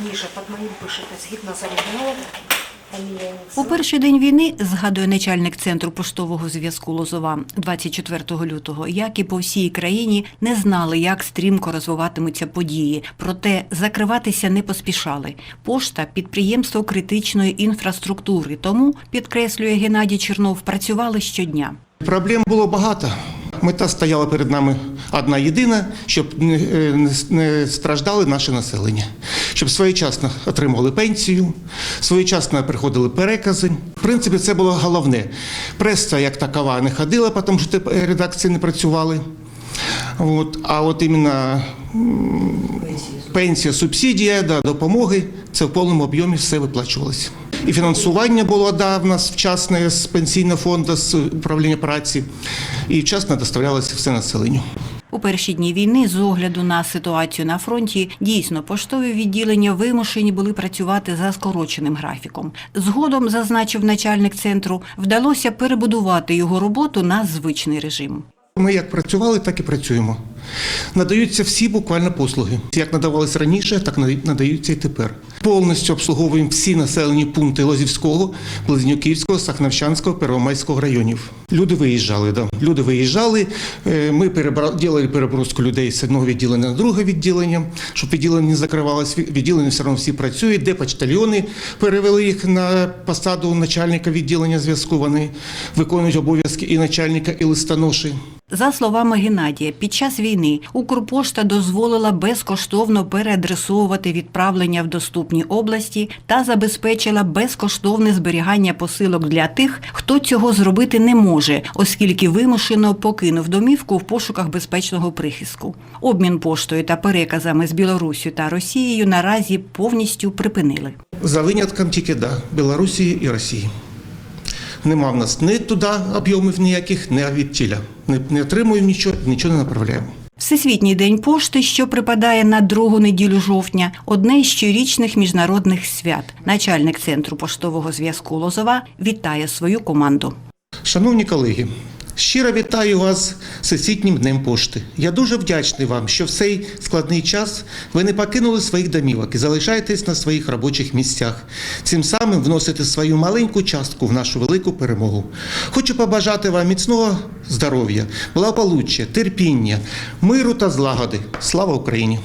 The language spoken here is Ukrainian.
ніже під моїм пишете згідно з оригіналом. У перший день війни, згадує начальник центру поштового зв'язку Лозова 24 лютого, як і по всій країні, не знали, як стрімко розвиватимуться події. Проте закриватися не поспішали. Пошта підприємство критичної інфраструктури. Тому, підкреслює Геннадій Чернов, працювали щодня. Проблем було багато. Мета стояла перед нами одна єдина, щоб не, е, не страждали наше населення, щоб своєчасно отримували пенсію, своєчасно приходили перекази. В принципі, це було головне. Преса як такова не ходила, тому що редакції не працювали. От, а от іменно пенсія, субсидія, да, допомоги, це в повному об'ємі все виплачувалося. І фінансування було да, в нас вчасне з пенсійного фонду, з управління праці, і вчасно доставлялося все населенню. У перші дні війни, з огляду на ситуацію на фронті, дійсно поштові відділення вимушені були працювати за скороченим графіком. Згодом, зазначив начальник центру, вдалося перебудувати його роботу на звичний режим. Ми як працювали, так і працюємо. Надаються всі буквально послуги. Як надавалися раніше, так надаються і тепер. Повністю обслуговуємо всі населені пункти Лозівського, Близнюківського, Сахновщанського, Первомайського районів. Люди виїжджали, да. Люди виїжджали. Е, Ми перебрали, переброску людей з одного відділення на друге відділення, щоб відділення не закривалось. Ві- Відділення все одно всі працюють. Де почтальйони перевели їх на посаду начальника відділення зв'язку. Вони виконують обов'язки і начальника, і листоноші. За словами Геннадія, під час війни Укрпошта дозволила безкоштовно переадресовувати відправлення в доступні області та забезпечила безкоштовне зберігання посилок для тих, хто цього зробити не може, оскільки вимушено покинув домівку в пошуках безпечного прихистку. Обмін поштою та переказами з Білоруссю та Росією наразі повністю припинили. За винятком тільки да, Білорусі і Росії. Нема в нас ні туди об'ємів ніяких, ні відтіля. Не, не отримуємо нічого, нічого не направляємо. Всесвітній день пошти, що припадає на другу неділю жовтня, одне з щорічних міжнародних свят. Начальник центру поштового зв'язку Лозова вітає свою команду. Шановні колеги, щиро вітаю вас з всесвітнім днем пошти. Я дуже вдячний вам, що в цей складний час ви не покинули своїх домівок і залишаєтесь на своїх робочих місцях. Цим самим вносите свою маленьку частку в нашу велику перемогу. Хочу побажати вам міцного здоров'я, благополуччя, терпіння, миру та злагоди. Слава Україні!